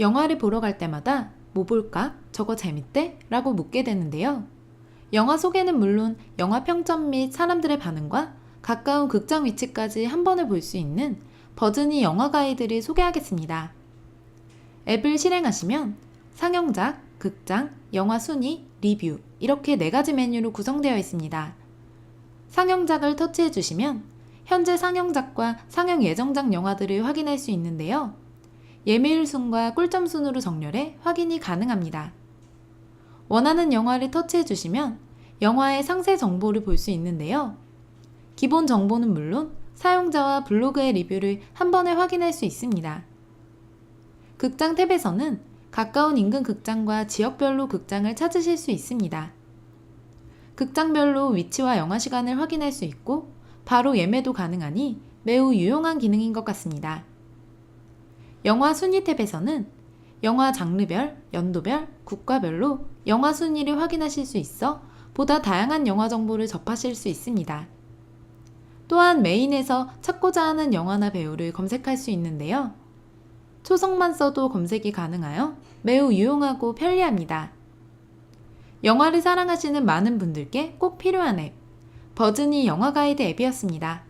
영화를 보러 갈 때마다 뭐 볼까? 저거 재밌대? 라고 묻게 되는데요. 영화 소개는 물론 영화 평점 및 사람들의 반응과 가까운 극장 위치까지 한 번에 볼 수 있는 버즈니 영화 가이드를 소개하겠습니다. 앱을 실행하시면 상영작, 극장, 영화 순위, 리뷰 이렇게 네 가지 메뉴로 구성되어 있습니다. 상영작을 터치해 주시면 현재 상영작과 상영 예정작 영화들을 확인할 수 있는데요. 예매율 순과 꿀점 순으로 정렬해 확인이 가능합니다. 원하는 영화를 터치해 주시면 영화의 상세 정보를 볼 수 있는데요. 기본 정보는 물론 사용자와 블로그의 리뷰를 한 번에 확인할 수 있습니다. 극장 탭에서는 가까운 인근 극장과 지역별로 극장을 찾으실 수 있습니다. 극장별로 위치와 영화 시간을 확인할 수 있고 바로 예매도 가능하니 매우 유용한 기능인 것 같습니다. 영화 순위 탭에서는 영화 장르별, 연도별, 국가별로 영화 순위를 확인하실 수 있어 보다 다양한 영화 정보를 접하실 수 있습니다. 또한 메인에서 찾고자 하는 영화나 배우를 검색할 수 있는데요. 초성만 써도 검색이 가능하여 매우 유용하고 편리합니다. 영화를 사랑하시는 많은 분들께 꼭 필요한 앱, 버즈니 영화 가이드 앱이었습니다.